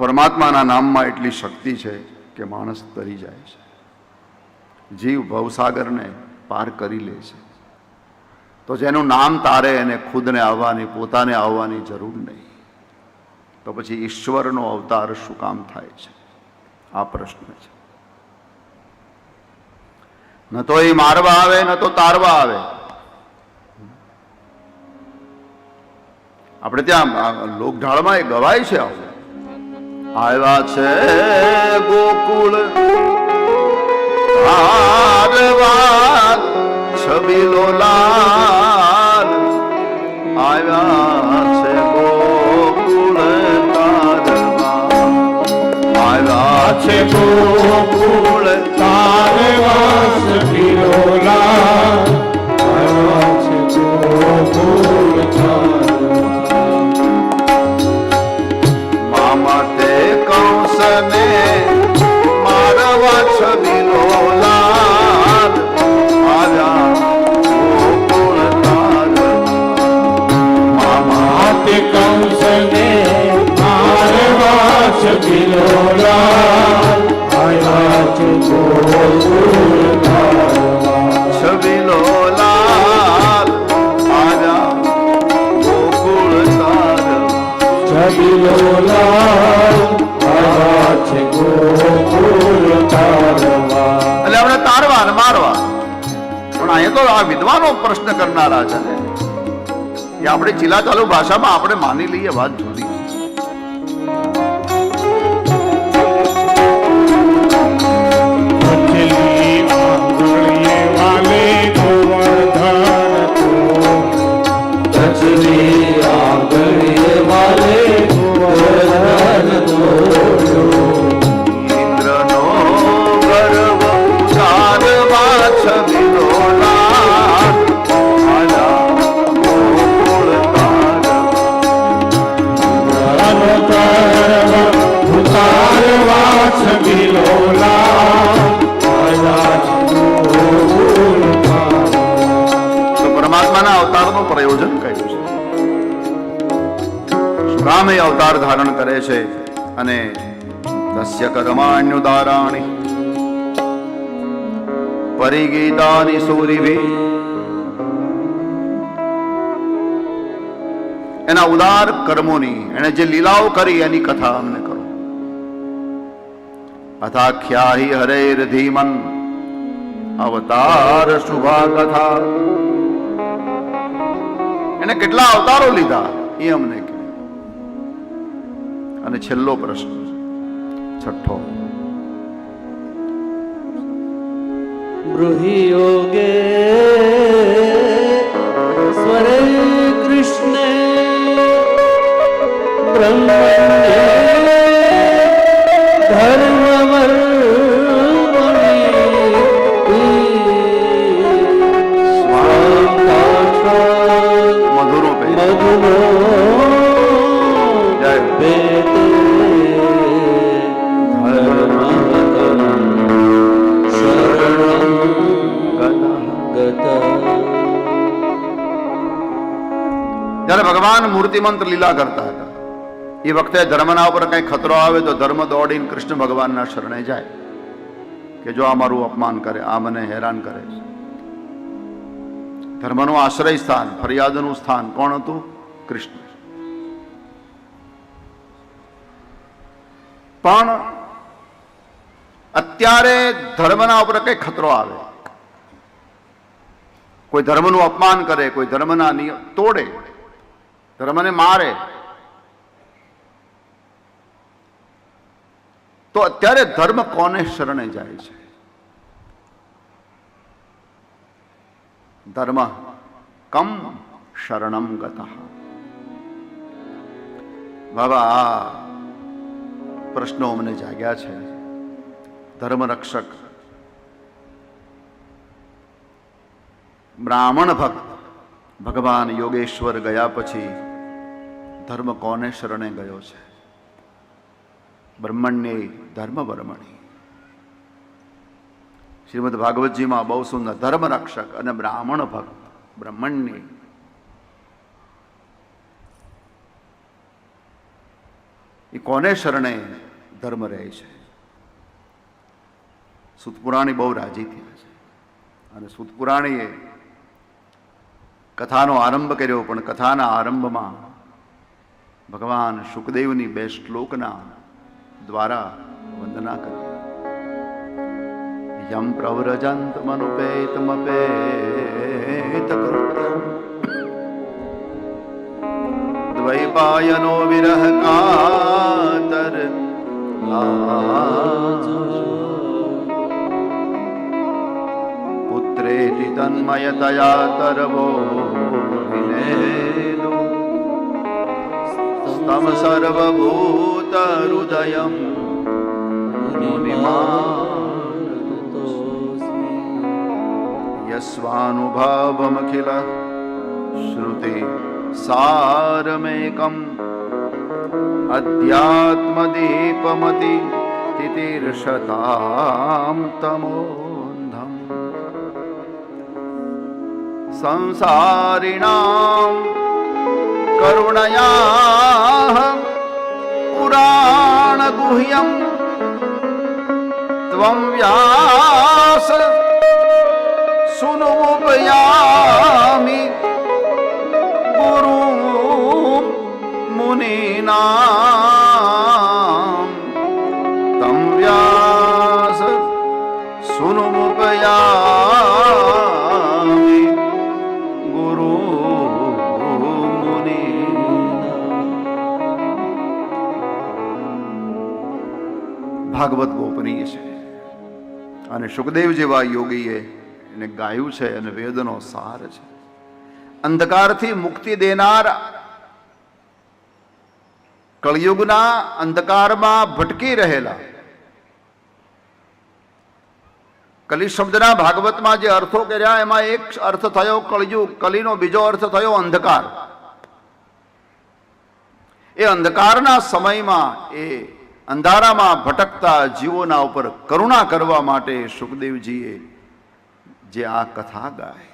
પરમાત્માના નામમાં એટલી શક્તિ છે કે માણસ તરી જાય છે. જીવ ભવસાગરને પાર કરી લે છે. તો જેનું નામ તારે એને ખુદને આવવાની, પોતાને આવવાની જરૂર નહીં. તો પછી ઈશ્વરનો અવતાર શું કામ થાય છે? આ પ્રશ્ન છે. ન તો એ મારવા આવે, ન તો તારવા આવે. આપણે ત્યાં લોકઢાળમાં એ ગવાય છે આવું. આવ્યા છે ગોકુળ. તારવા છબીલો લાલ. આવ્યા છે ગોકુળ તારવા. આવ્યા છે ગોકુળ તારવાસ ફિરોલા એટલે આપણે તારવા ને મારવા. પણ અહીંયા તો આ વિદ્વાનો પ્રશ્ન કરનારા છે ને. એ આપણે ચીલા ચાલુ ભાષામાં આપણે માની લઈએ વાત જુદી. અવતારનું પ્રયોજન કયું છે. શું અવતાર ધારણ કરે છે અને તસ્ય કર્માણ્યુદારાણી પરિગીતાની સૂરિભી એના ઉદાર કર્મોની એણે જે લીલાઓ કરી એની કથા અમને કરો. અથાખ્યાહી હરેર ધીમન. અવતાર શુભા કથા. એને કેટલા અવતારો લીધા? એ અમને કહે. અને છેલ્લો પ્રશ્ન છઠ્ઠો. ગૃહી યોગે સ્વરે કૃષ્ણ બ્રહ્મ ધર્મ મૂર્તિમંત લીલા કરતા હતા. એ વખતે ધર્મના ઉપર કંઈ ખતરો આવે તો ધર્મ દોડીને કૃષ્ણ ભગવાનના શરણે જાય કે જો આ મારું અપમાન કરે, આ મને હેરાન કરે ધર્મનું આશ્રય સ્થાન, ફરિયાદનું સ્થાન કોણ હતું? કૃષ્ણ. પણ અત્યારે ધર્મના ઉપર કઈ ખતરો આવે. કોઈ ધર્મનું અપમાન કરે, કોઈ ધર્મના નિયમ તોડે. ધર્મને મારે. તો અત્યારે ધર્મ કોને શરણે જાય છે? ધર્મ કમ શરણમ ગત. બાબા પ્રશ્નો અમને જાગ્યા છે. ધર્મ રક્ષક. બ્રાહ્મણ ભક્ત ભગવાન યોગેશ્વર ગયા પછી ધર્મ કોને શરણે ગયો છે? બ્રહ્મણ્ય ધર્મ વર્મણી શ્રીમદ ભાગવતજીમાં બહુ સુંદર ધર્મ રક્ષક અને બ્રાહ્મણ ભક્ત બ્રહ્મણ્ય એ કોને શરણે ધર્મ રહે છે? સુતપુરાણી બહુ રાજી થયા છે. અને સુતપુરાણીએ કથાનો આરંભ કર્યો, પણ કથાના આરંભમાં ભગવાન સુખદેવની બે શ્લોકના દ્વારા વંદના કરી. યમ પ્રવ્રજંત મનુપેતમપેત દ્વૈપાયનો વિરહ કાતર પુત્રેતિ તન્મયતયા તરવો વિનેદુ मम सर्वभूतहृदयं यस्वानुभावमखिल श्रुतिसारमेकम् अध्यात्मदीपमति तिर्षतां तमोन्धम् संसारिणाम् સંસારિણામ કરુણયા त्वं व्यास વ્યાસ સુનુપયામિ ગુરુ ભાગવત ગોપનીય છે. અને સુખદેવ જેવા યોગીએ એને ગાયું છે અને વેદનો સાર છે. અંધકારથી મુક્તિ દેનાર કળિયુગના અંધકારમાં ભટકી રહેલા કલી શબ્દના ભાગવતમાં જે અર્થો કર્યા, એમાં એક અર્થ થયો, કળિયુગ, કલીનો બીજો અર્થ થયો અંધકાર. એ અંધકારના સમયમાં એ અંધારામાં ભટકતા જીવોના ઉપર કરુણા કરવા માટે સુખદેવજીએ જે આ કથા ગાય.